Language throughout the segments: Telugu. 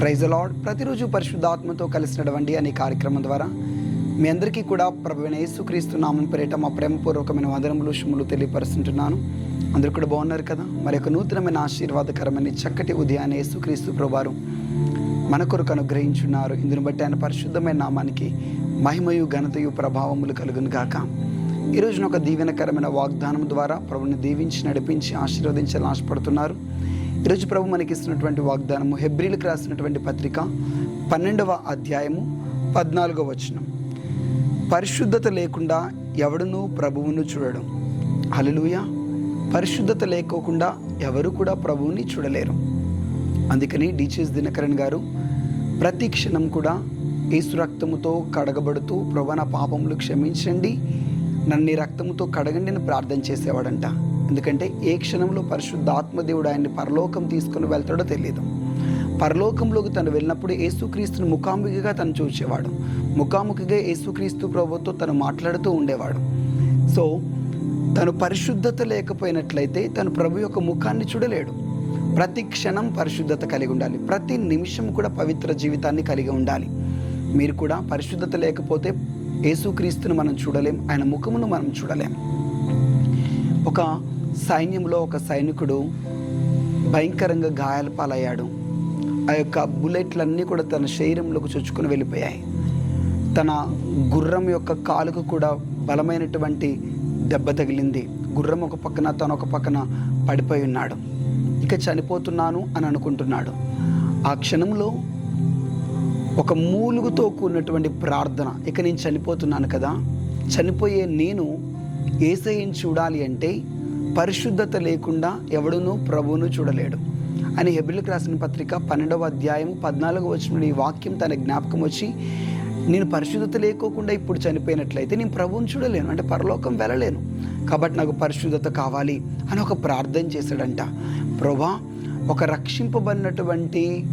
ప్రైజ్ లాడ్ ప్రతిరోజు పరిశుద్ధాత్మతో కలిసి నడవండి అనే కార్యక్రమం ద్వారా మీ అందరికీ కూడా ప్రభువైన యేసుక్రీస్తు నామం పేరిట మా ప్రేమపూర్వకమైన వదనములు శుములు తెలియపరుస్తుంటున్నాను. అందరూ కూడా బాగున్నారు కదా? మరి ఒక నూతనమైన ఆశీర్వాదకరమైన చక్కటి ఉదయాన్ని యేసుక్రీస్తు ప్రభువారు మన కొరకు అనుగ్రహించున్నారు. ఇందును బట్టి ఆయన పరిశుద్ధమైన నామానికి మహిమయు ఘనతయు ప్రభావములు కలుగును గాక. ఈ రోజున ఒక దీవెనకరమైన వాగ్దానం ద్వారా ప్రభుని దీవించి నడిపించి ఆశీర్వదించాలని ఆశపడుతున్నారు. ఈరోజు ప్రభు మనకిస్తున్నటువంటి వాగ్దానము హెబ్రిలకు రాసినటువంటి పత్రిక పన్నెండవ అధ్యాయము పద్నాలుగవ వచనం. పరిశుద్ధత లేకుండా ఎవడునూ ప్రభువును చూడడం. హల్లెలూయా. పరిశుద్ధత లేకోకుండా ఎవరు కూడా ప్రభువుని చూడలేరు. అందుకని డీచీఎస్ దినకరణ్ గారు ప్రతి క్షణం కూడా ఏసు రక్తముతో కడగబడుతూ ప్రభు నా పాపములు క్షమించండి. నన్ను రక్తముతో కడగండి అని ప్రార్థన చేసేవాడంట. ఎందుకంటే ఏ క్షణంలో పరిశుద్ధాత్మదేవుడు ఆయన్ని పరలోకం తీసుకుని వెళ్తాడో తెలియదు. పరలోకంలోకి తను వెళ్ళినప్పుడు యేసుక్రీస్తుని ముఖాముఖిగా తను చూసేవాడు. ముఖాముఖిగా యేసుక్రీస్తు ప్రభుతో తను మాట్లాడుతూ ఉండేవాడు. సో తను పరిశుద్ధత లేకపోయినట్లయితే తను ప్రభు యొక్క ముఖాన్ని చూడలేడు. ప్రతి క్షణం పరిశుద్ధత కలిగి ఉండాలి. ప్రతి నిమిషం కూడా పవిత్ర జీవితాన్ని కలిగి ఉండాలి. మీరు కూడా పరిశుద్ధత లేకపోతే యేసుక్రీస్తును మనం చూడలేం ఆయన ముఖమును మనం చూడలేం. ఒక సైన్యంలో ఒక సైనికుడు భయంకరంగా గాయాల పాలయ్యాడు. ఆ యొక్క బుల్లెట్లన్నీ కూడా తన శరీరంలోకి చొచ్చుకుని వెళ్ళిపోయాయి. తన గుర్రం యొక్క కాలుకు కూడా బలమైనటువంటి దెబ్బ తగిలింది. గుర్రం ఒక పక్కన తను ఒక పక్కన పడిపోయి ఉన్నాడు. ఇక చనిపోతున్నాను అని అనుకుంటున్నాడు. ఆ క్షణంలో ఒక మూలుగుతో కూడినటువంటి ప్రార్థన ఇక నేను చనిపోతున్నాను కదా. చనిపోయే నేను ఏసయ్యని చూడాలి అంటే పరిశుద్ధత లేకుండా ఎవడునూ ప్రభువును చూడలేడు. అని హెబిల్కి రాసిన పత్రిక పన్నెండవ అధ్యాయం పద్నాలుగు వచ్చిన ఈ వాక్యం తన జ్ఞాపకం వచ్చి నేను పరిశుద్ధత లేకోకుండా ఇప్పుడు చనిపోయినట్లయితే నేను ప్రభువుని చూడలేను అంటే పరలోకం వెళ్ళలేను. కాబట్టి నాకు పరిశుద్ధత కావాలి అని ఒక ప్రార్థన చేశాడంట. ప్రభా ఒక రక్షింపబడినటువంటి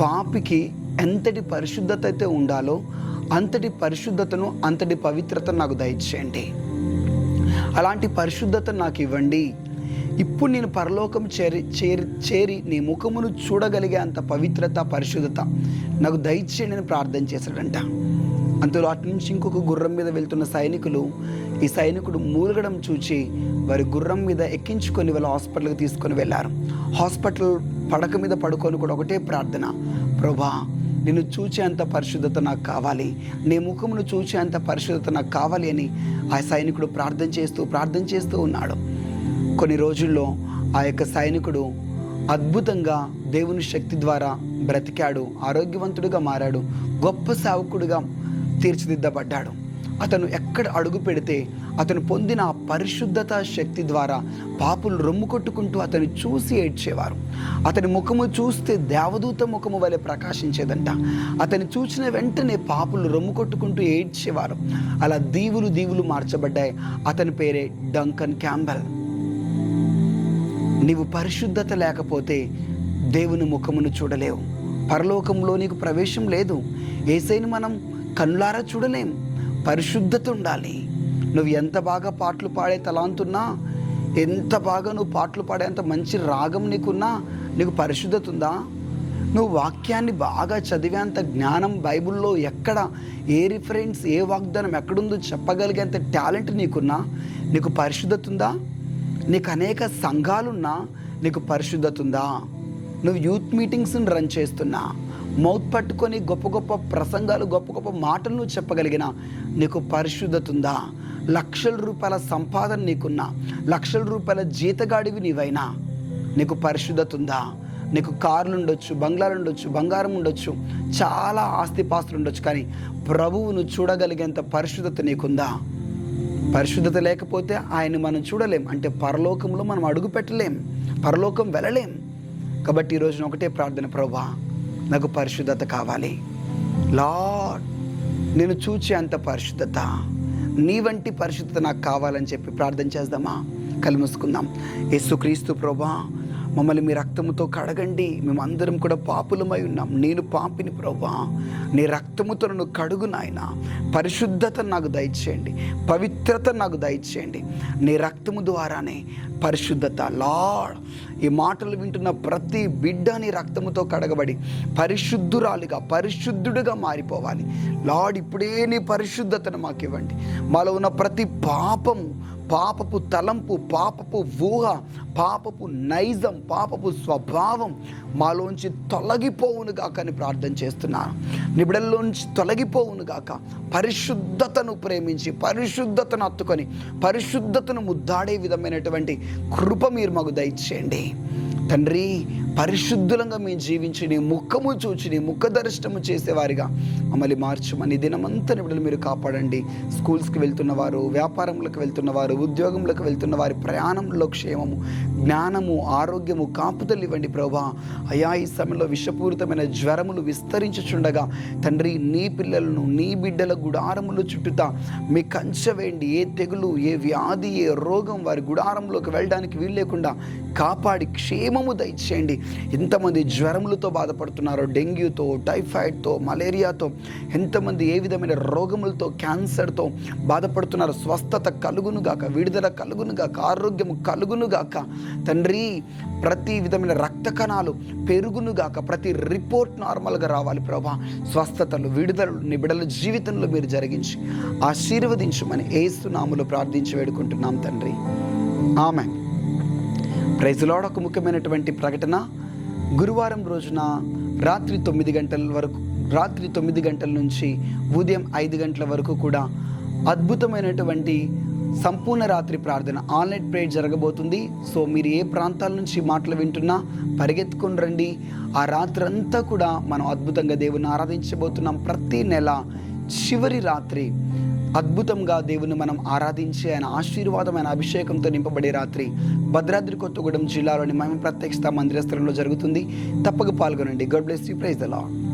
పాపికి ఎంతటి పరిశుద్ధత అయితే ఉండాలో అంతటి పరిశుద్ధతను అంతటి పవిత్రతను నాకు దయచేయండి. అలాంటి పరిశుద్ధత నాకు ఇవ్వండి. ఇప్పుడు నేను పరలోకం చేరి చేరి చేరి నీ ముఖమును చూడగలిగే అంత పవిత్రత పరిశుద్ధత నాకు దయచేయండి అని ప్రార్థన చేశాడంట. అంతలో అటు నుంచి ఇంకొక గుర్రం మీద వెళ్తున్న సైనికులు ఈ సైనికుడు మూలగడం చూచి వారి గుర్రం మీద ఎక్కించుకొని వాళ్ళ హాస్పిటల్కి తీసుకొని వెళ్ళారు. హాస్పిటల్ పడక మీద పడుకొని కూడా ఒకటే ప్రార్థన. ప్రభా నిన్ను చూచేంత పరిశుద్ధత నాకు కావాలి. నీ ముఖమును చూచేంత పరిశుద్ధత నాకు కావాలి అని ఆ సైనికుడు ప్రార్థన చేస్తూ ప్రార్థన చేస్తూ ఉన్నాడు. కొన్ని రోజుల్లో ఆ యొక్క సైనికుడు అద్భుతంగా దేవుని శక్తి ద్వారా బ్రతికాడు ఆరోగ్యవంతుడిగా మారాడు గొప్ప సేవకుడిగా తీర్చిదిద్దబడ్డాడు. అతను ఎక్కడ అడుగు పెడితే అతను పొందిన ఆ పరిశుద్ధత శక్తి ద్వారా పాపులు రొమ్ము కొట్టుకుంటూ అతను చూసి ఏడ్చేవారు. అతని ముఖము చూస్తే దేవదూత ముఖము వలె ప్రకాశించేదంట. అతని చూసిన వెంటనే పాపులు రొమ్ము కొట్టుకుంటూ ఏడ్చేవారు. అలా దీవులు దీవులు మార్చబడ్డాయి. అతని పేరే డంకన్ క్యాంబెల్. నీవు పరిశుద్ధత లేకపోతే దేవుని ముఖమును చూడలేవు. పరలోకంలో నీకు ప్రవేశం లేదు. ఏసైని మనం కన్నులారా చూడలేం. పరిశుద్ధత ఉండాలి. నువ్వు ఎంత బాగా పాటలు పాడే తలాంతున్నా ఎంత బాగా నువ్వు పాటలు పాడేంత మంచి రాగం నీకున్నా నీకు పరిశుద్ధత ఉందా? నువ్వు వాక్యాన్ని బాగా చదివేంత జ్ఞానం బైబిల్లో ఎక్కడ ఏ రిఫరెన్స్ ఏ వాగ్దానం ఎక్కడుందో చెప్పగలిగేంత టాలెంట్ నీకున్నా నీకు పరిశుద్ధత ఉందా? నీకు అనేక సంఘాలున్నా నీకు పరిశుద్ధత ఉందా? నువ్వు యూత్ మీటింగ్స్ని రన్ చేస్తున్నా మౌత్ పట్టుకొని గొప్ప గొప్ప ప్రసంగాలు గొప్ప గొప్ప మాటలను చెప్పగలిగిన నీకు పరిశుద్ధత ఉందా? లక్షల రూపాయల సంపాదన నీకున్నా లక్షల రూపాయల జీతగాడివి నీవైనా నీకు పరిశుద్ధత ఉందా? నీకు కార్లు ఉండొచ్చు బంగ్లాలు ఉండొచ్చు బంగారం ఉండొచ్చు చాలా ఆస్తిపాస్తులు ఉండొచ్చు కానీ ప్రభువును చూడగలిగేంత పరిశుద్ధత నీకుందా? పరిశుద్ధత లేకపోతే ఆయన మనం చూడలేం. అంటే పరలోకంలో మనం అడుగు పెట్టలేం పరలోకం వెళ్ళలేం. కాబట్టి ఈరోజు ఒకటే ప్రార్థన ప్రభా నాకు పరిశుద్ధత కావాలి. లాడ్ నేను చూచే అంత పరిశుద్ధత నీ వంటి పరిశుద్ధత నాకు కావాలని చెప్పి ప్రార్థన చేద్దామా? కళ్ళు యేసుక్రీస్తు ప్రభా మమ్మల్ని మీ రక్తముతో కడగండి. మేమందరం కూడా పాపులమై ఉన్నాం. నేను పాపిని ప్రభా నీ రక్తముతో నన్ను కడుగు నాయన. పరిశుద్ధత నాకు దయచేయండి. పవిత్రత నాకు దయచేయండి. నీ రక్తము ద్వారానే పరిశుద్ధత. లాడ్ ఈ మాటలు వింటున్న ప్రతి బిడ్డ నీ రక్తముతో కడగబడి పరిశుద్ధురాలిగా పరిశుద్ధుడుగా మారిపోవాలి. లార్డ్ ఇప్పుడే నీ పరిశుద్ధతను మాకు ఇవ్వండి మాలో ఉన్న ప్రతి పాపము పాపపు తలంపు పాపపు ఊహ పాపపు నైజం పాపపు స్వభావం మాలోంచి తొలగిపోవును గాక అని ప్రార్థన చేస్తున్నాను నిబిడల్లోంచి తొలగిపోవును గాక పరిశుద్ధతను ప్రేమించి పరిశుద్ధతను అత్తుకొని పరిశుద్ధతను ముద్దాడే విధమైనటువంటి కృప మీరు మాకు దయచేయండి. తండ్రి పరిశుద్ధులంగా మేము జీవించి నీ ముఖము చూచి నీ ముఖ దర్శనము చేసేవారిగా మమ్మల్ని మార్చమని దినమంతా నిపుణులు మీరు కాపాడండి. స్కూల్స్కి వెళ్తున్న వారు వ్యాపారంలోకి వెళ్తున్న వారు ఉద్యోగంలోకి వెళ్తున్న వారి ప్రయాణంలో క్షేమము జ్ఞానము ఆరోగ్యము కాపుదలు ఇవ్వండి ప్రభా. అయా ఈ సమయంలో విషపూరితమైన జ్వరములు విస్తరించుచుండగా తండ్రి నీ పిల్లలను నీ బిడ్డల గుడారములు చుట్టుతా మీ కంచె వేయండి. ఏ తెగులు ఏ వ్యాధి ఏ రోగం వారి గుడారంలోకి వెళ్ళడానికి వీలు లేకుండా కాపాడి క్షేమము దయచేయండి. ఎంతమంది జ్వరములతో బాధపడుతున్నారో డెంగ్యూతో టైఫాయిడ్తో మలేరియాతో ఎంతమంది ఏ విధమైన రోగములతో క్యాన్సర్తో బాధపడుతున్నారో స్వస్థత కలుగునుగాక విడుదల కలుగును గాక ఆరోగ్యము కలుగును గాక తండ్రి ప్రతి విధమైన రక్త కణాలు పెరుగును గాక ప్రతి రిపోర్ట్ నార్మల్గా రావాలి ప్రభా. స్వస్థతలు విడుదలు నిబిడల జీవితంలో మీరు జరిగించి ఆశీర్వదించమని ఏసునాములు ప్రార్థించి వేడుకుంటున్నాం తండ్రి. ఆమె ప్రైజ్లోడ ఒక ముఖ్యమైనటువంటి ప్రకటన. గురువారం రోజున రాత్రి తొమ్మిది గంటల వరకు రాత్రి తొమ్మిది గంటల నుంచి ఉదయం ఐదు గంటల వరకు కూడా అద్భుతమైనటువంటి సంపూర్ణ రాత్రి ప్రార్థన. ఆన్లైన్ ప్రేయర్ జరగబోతుంది. సో మీరు ఏ ప్రాంతాల నుంచి మాటలు వింటున్నా పరిగెత్తుకుని రండి. ఆ రాత్రి అంతా కూడా మనం అద్భుతంగా దేవుని ఆరాధించబోతున్నాం. ప్రతి నెల చివరి రాత్రి అద్భుతంగా దేవుని మనం ఆరాధించి ఆయన ఆశీర్వాదమైన అభిషేకంతో నింపబడే రాత్రి భద్రాద్రి కొత్తగూడెం జిల్లాలోని మేము ప్రత్యక్షత మందిరస్థలంలో జరుగుతుంది. తప్పక పాల్గొనండి. God bless you praise the Lord